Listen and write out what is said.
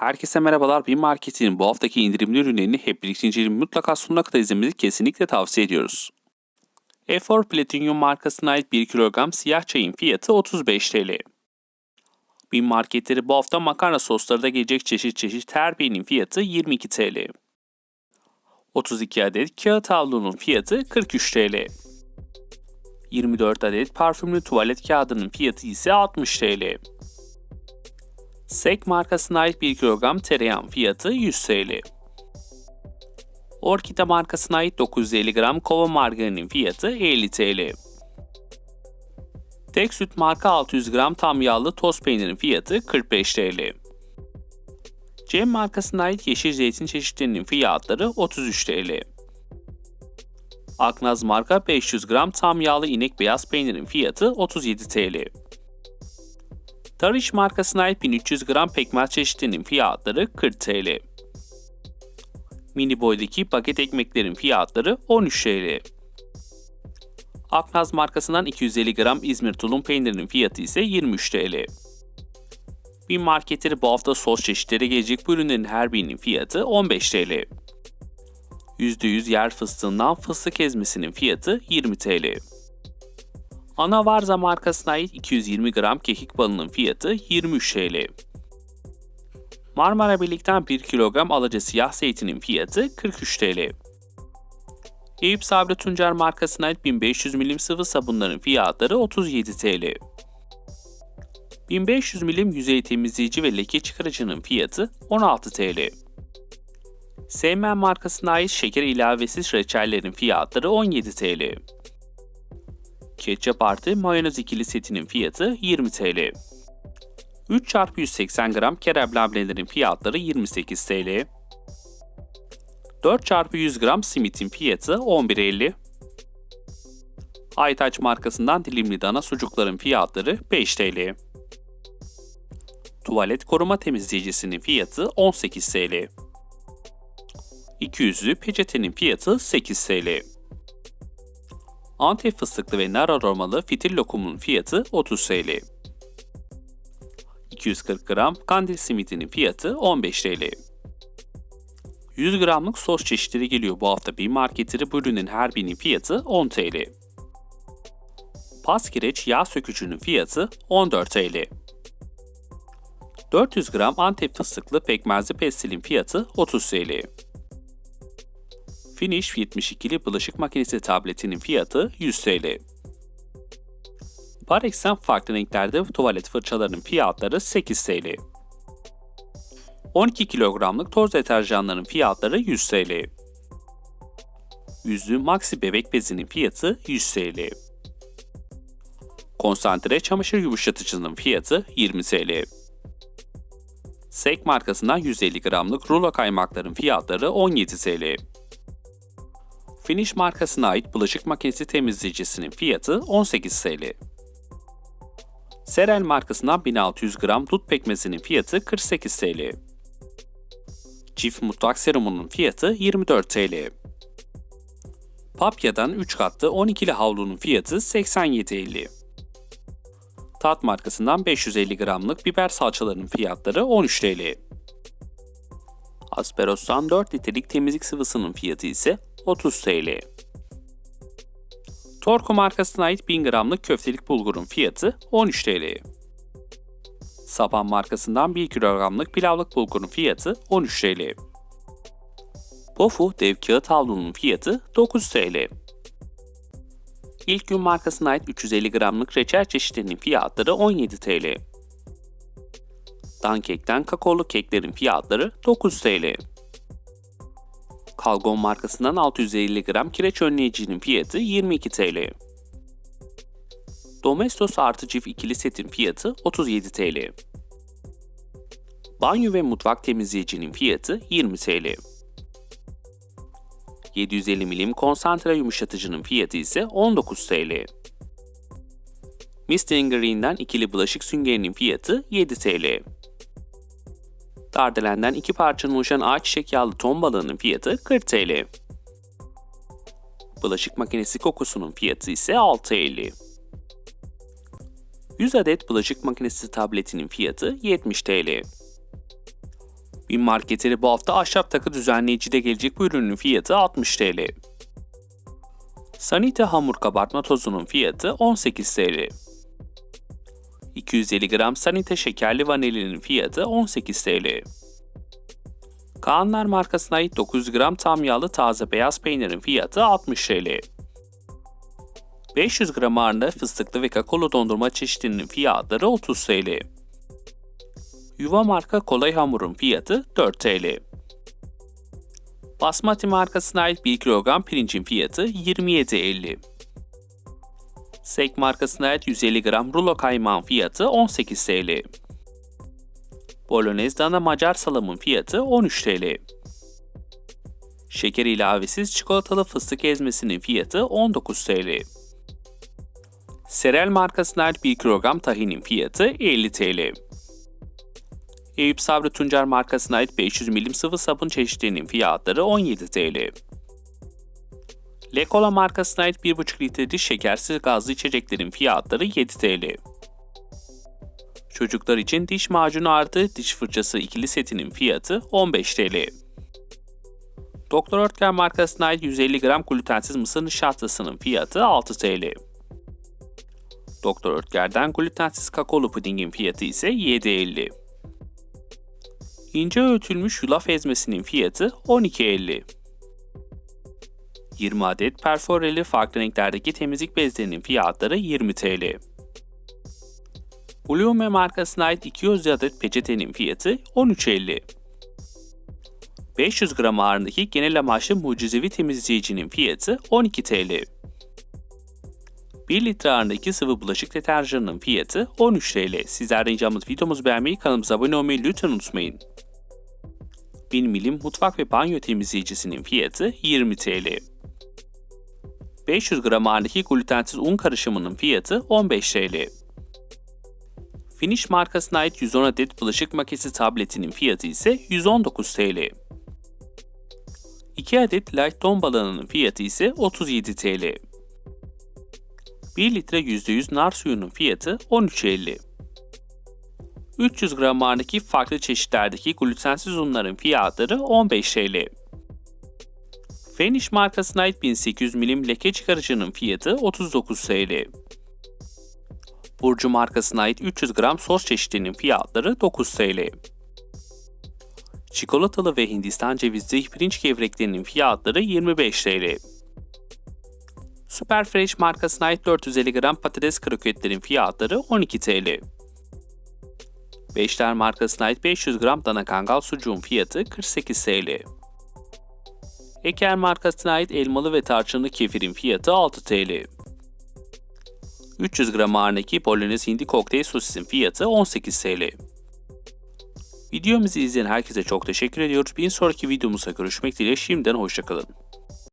Herkese merhabalar. Bir marketin bu haftaki indirimli ürünlerini hep birlikte inceleyip mutlaka sonuna kadar izlemenizi kesinlikle tavsiye ediyoruz. Efor Platinum markasına ait 1 kilogram siyah çayın fiyatı 35 TL. Bin marketleri bu hafta makarna sosları da gelecek çeşit çeşit terbiyenin fiyatı 22 TL. 32 adet kağıt havlunun fiyatı 43 TL. 24 adet parfümlü tuvalet kağıdının fiyatı ise 60 TL. Sek markasına ait 1 kilogram tereyağın fiyatı 100 TL. Orkita markasına ait 950 gram kova margarinin fiyatı 50 TL. Tek süt marka 600 gram tam yağlı toz peynirin fiyatı 45 TL. Cem markasına ait yeşil zeytin çeşitlerinin fiyatları 33 TL. Aknaz marka 500 gram tam yağlı inek beyaz peynirin fiyatı 37 TL. Tarış markasına ait 1300 gram pekmez çeşitlerinin fiyatları 40 TL. Mini boydaki paket ekmeklerin fiyatları 13 TL. Aknaz markasından 250 gram İzmir tulum peynirinin fiyatı ise 23 TL. Bir marketleri bu hafta sos çeşitleri gelecek bu ürünlerin her birinin fiyatı 15 TL. %100 yer fıstığından fıstık ezmesinin fiyatı 20 TL. Ana Varza markasına ait 220 gram kekik balının fiyatı 23 TL. Marmara Birlik'ten 1 kilogram alaca siyah zeytinin fiyatı 43 TL. Eyüp Sabri Tuncer markasına ait 1500 milim sıvı sabunların fiyatları 37 TL. 1500 milim yüzey temizleyici ve leke çıkarıcının fiyatı 16 TL. Seymen markasına ait şeker ilavesiz reçellerin fiyatları 17 TL. Ketçap artı mayonez ikili setinin fiyatı 20 TL. 3x180 gram kerem labnelerin fiyatları 28 TL. 4x100 gram simitin fiyatı 11.50. Aytaç markasından dilimli dana sucukların fiyatları 5 TL. Tuvalet koruma temizleyicisinin fiyatı 18 TL. 200'lü peçetenin fiyatı 8 TL. Antep fıstıklı ve nar aromalı fitil lokumun fiyatı 30 TL. 240 gram kandil simitinin fiyatı 15 TL. 100 gramlık sos çeşitleri geliyor bu hafta bir marketleri bu ürünün her birinin fiyatı 10 TL. Paskireç yağ sökücünün fiyatı 14 TL. 400 gram Antep fıstıklı pekmezli pestilin fiyatı 30 TL. Finish 72'li bulaşık makinesi tabletinin fiyatı 100 TL. Parex'ten farklı renklerde tuvalet fırçalarının fiyatları 8 TL. 12 kilogramlık toz deterjanların fiyatları 100 TL. Yüzlü Maxi bebek bezinin fiyatı 100 TL. Konsantre çamaşır yumuşatıcının fiyatı 20 TL. Sek markasından 150 gramlık rulo kaymakların fiyatları 17 TL. Finish markasına ait bulaşık makinesi temizleyicisinin fiyatı 18 TL. Serel markasından 1600 gram dut pekmezinin fiyatı 48 TL. Çift mutfak serumunun fiyatı 24 TL. Papya'dan 3 katlı 12'li havlunun fiyatı 87.50. Tat markasından 550 gramlık biber salçalarının fiyatları 13 TL. Asperos'tan 4 litrelik temizlik sıvısının fiyatı ise 30 TL. Torco markasına ait 1000 gramlık köftelik bulgurun fiyatı 13 TL. Saban markasından 1 kilogramlık pilavlık bulgurun fiyatı 13 TL. Pofu dev kağıt havlunun fiyatı 9 TL. İlk gün markasına ait 350 gramlık reçel çeşitlerinin fiyatları 17 TL. Dankek'ten kakaolu keklerin fiyatları 9 TL. Kalgon markasından 650 gram kireç önleyicinin fiyatı 22 TL. Domestos artı çift ikili setin fiyatı 37 TL. Banyo ve mutfak temizleyicinin fiyatı 20 TL. 750 milim konsantre yumuşatıcının fiyatı ise 19 TL. Mr. Green'den ikili bulaşık süngerinin fiyatı 7 TL. Dardelen'den iki parçanın oluşan ağaç çiçek yağlı ton balığının fiyatı 40 TL. Bulaşık makinesi kokusunun fiyatı ise 6.50. 100 adet bulaşık makinesi tabletinin fiyatı 70 TL. Bin marketleri bu hafta ahşap takı düzenleyicide gelecek bu ürünün fiyatı 60 TL. Sanite hamur kabartma tozunun fiyatı 18 TL. 250 gram Sanite şekerli vanilinin fiyatı 18 TL. Kaanlar markasına ait 900 gram tam yağlı taze beyaz peynirin fiyatı 60 TL. 500 gram ağırlığı fıstıklı ve kakaolu dondurma çeşitlerinin fiyatları 30 TL. Yuva marka kolay hamurun fiyatı 4 TL. Basmati markasına ait 1 kilogram pirincin fiyatı 27.50. Sek markasına ait 150 gram rulo kaymağın fiyatı 18 TL. Bolognese dana Macar salamın fiyatı 13 TL. Şeker ilavesiz çikolatalı fıstık ezmesinin fiyatı 19 TL. Serel markasına ait 1 kilogram tahinin fiyatı 50 TL. Eyüp Sabri Tuncer markasına ait 500 milim sıvı sabun çeşitlerinin fiyatları 17 TL. Lekola markasına ait 1,5 litrelik şekersiz gazlı içeceklerin fiyatları 7 TL. Çocuklar için diş macunu artı diş fırçası ikili setinin fiyatı 15 TL. Doktor Oetker markasına ait 150 gram glutensiz mısır nişastasının fiyatı 6 TL. Doktor Oetker'den glutensiz kakaolu pudingin fiyatı ise 7.50. İnce öğütülmüş yulaf ezmesinin fiyatı 12.50. 20 adet perforeli farklı renklerdeki temizlik bezlerinin fiyatları 20 TL. Blume markasına ait 200 adet peçetenin fiyatı 13.50. 500 gram ağırlığındaki genel amaçlı mucizevi temizleyicinin fiyatı 12 TL. 1 litre ağırlığındaki sıvı bulaşık deterjanının fiyatı 13 TL. Sizlerden ricamız videomuzu beğenmeyi, kanalımıza abone olmayı lütfen unutmayın. 1000 milim mutfak ve banyo temizleyicisinin fiyatı 20 TL. 500 gram ağırlığındaki glutensiz un karışımının fiyatı 15 TL. Finish markasına ait 110 adet bulaşık makinesi tabletinin fiyatı ise 119 TL. 2 adet light ton balığının fiyatı ise 37 TL. 1 litre %100 nar suyunun fiyatı 13.50. 300 gram ağırlığındaki farklı çeşitlerdeki glutensiz unların fiyatları 15 TL. Finish markasına ait 1800 milim leke çıkarıcının fiyatı 39 TL. Burcu markasına ait 300 gram sos çeşitlerinin fiyatları 9 TL. Çikolatalı ve Hindistan cevizli pirinç gevreklerinin fiyatları 25 TL. Super Fresh markasına ait 450 gram patates kroketlerin fiyatları 12 TL. Beşler markasına ait 500 gram dana kangal sucuğun fiyatı 48 TL. Eker markasına ait elmalı ve tarçınlı kefirin fiyatı 6 TL. 300 gram ağırlığındaki Bolognese hindi kokteyl sosisin fiyatı 18 TL. Videomuzu izleyen herkese çok teşekkür ediyoruz. Bir sonraki videomuzda görüşmek dileğiyle şimdiden hoşçakalın.